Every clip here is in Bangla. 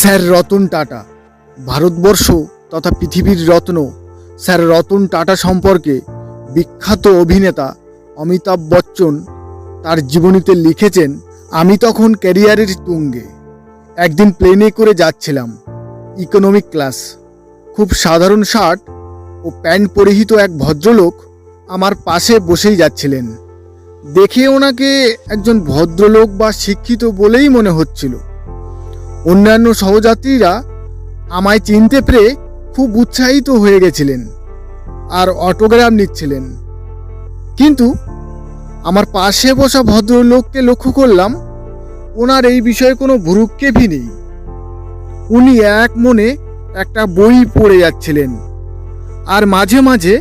স্যার রতন টাটা। ভারতবর্ষ তথা পৃথিবীর রত্ন, স্যার রতন টাটা সম্পর্কে বিখ্যাত অভিনেতা অমিতাভ বচ্চন তার জীবনীতে লিখেছেন, আমি তখন ক্যারিয়ারের তুঙ্গে। একদিন প্লেনে করে যাচ্ছিলাম, ইকোনমিক ক্লাস। খুব সাধারণ শার্ট ও প্যান্ট পরিহিত এক ভদ্রলোক আমার পাশে বসেই যাচ্ছিলেন। দেখে ওনাকে একজন ভদ্রলোক বা শিক্ষিত বলেই মনে হচ্ছিল। অন্যান্য সহযাত্রীরা আমায় চিনতে পেরে খুব উৎসাহিত হয়ে গেছিলেন আর অটোগ্রাম নিচ্ছিলেন। কিন্তু আমার পাশে বসা ভদ্রলোককে লক্ষ্য করলাম, ওনার এই বিষয়ে কোনো ভ্রুক্ষেপই নেই। উনি এক মনে একটা বই পড়ে যাচ্ছিলেন আর মাঝে মাঝে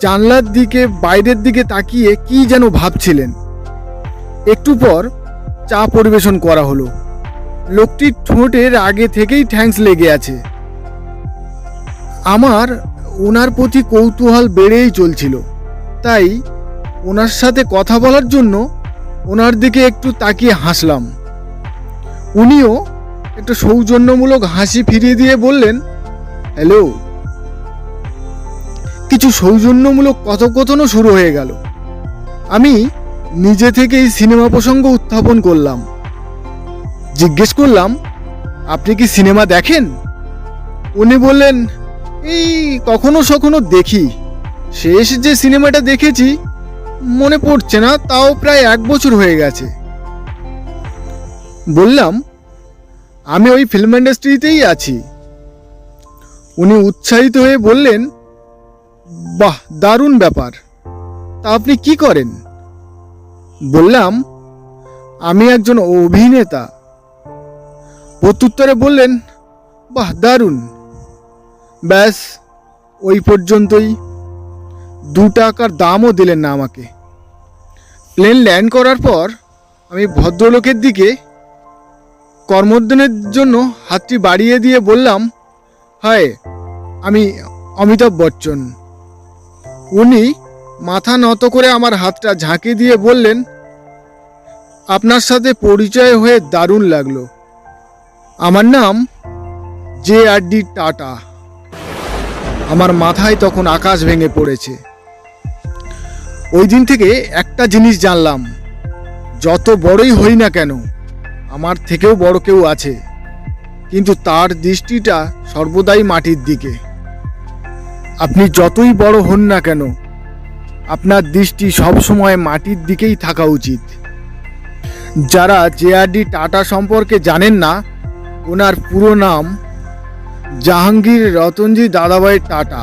জানলার দিকে, বাইরের দিকে তাকিয়ে কি যেন ভাবছিলেন। একটু পর চা পরিবেশন করা হলো। লোকটির ঠোঁটের আগে থেকেই ঠ্যাঙ্কস লেগে আছে। আমার ওনার প্রতি কৌতূহল বেড়েই চলছিল। তাই ওনার সাথে কথা বলার জন্য ওনার দিকে একটু তাকিয়ে হাসলাম। উনিও একটু সৌজন্যমূলক হাসি ফিরিয়ে দিয়ে বললেন, হ্যালো। কিছু সৌজন্যমূলক কথোপকথনও শুরু হয়ে গেল। আমি নিজে থেকেই সিনেমা প্রসঙ্গ উত্থাপন করলাম। জিজ্ঞেস করলাম, আপনি কি সিনেমা দেখেন? উনি বললেন, এই কখনো সখনো দেখি। শেষ যে সিনেমাটা দেখেছি, মনে পড়ছে না, তাও প্রায় এক বছর হয়ে গেছে। বললাম, আমি ওই ফিল্ম ইন্ডাস্ট্রিতেই আছি। উনি উৎসাহিত হয়ে বললেন, বাহ, দারুণ ব্যাপার। তা আপনি কি করেন? বললাম, আমি একজন অভিনেতা। প্রত্যুত্তরে বললেন, বাহ, দারুণ। ব্যাস, ওই পর্যন্তই। দু টাকার দামও দিলেন না আমাকে। প্লেন ল্যান্ড করার পর আমি ভদ্রলোকের দিকে কর্মোদ্যানের জন্য হাতটি বাড়িয়ে দিয়ে বললাম, হায়, আমি অমিতাভ বচ্চন। উনি মাথা নত করে আমার হাতটা ঝাঁকি দিয়ে বললেন, আপনার সাথে পরিচয় হয়ে দারুণ লাগল। আমার নাম জে আর ডি টাটা। আমার মাথায় তখন আকাশ ভেঙে পড়েছে। ওই দিন থেকে একটা জিনিস জানলাম। যত বড়ই হই না কেন, আমার থেকেও বড় কেউ আছে। কিন্তু তার দৃষ্টিটা সর্বদাই মাটির দিকে। আপনি যতই বড় হন না কেন, আপনার দৃষ্টি সবসময় মাটির দিকেই থাকা উচিত। যারা জেআরডি টাটা সম্পর্কে জানেন না ওনার পুরো নাম জাহাঙ্গীর রতনজি দাদাভাই টাটা।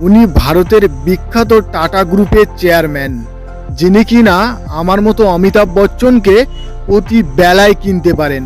উনি ভারতের বিখ্যাত টাটা গ্রুপের চেয়ারম্যান, যিনি কিনা আমার মতো অমিতাভ বচ্চনকে অতি বেলায় কিনতে পারেন।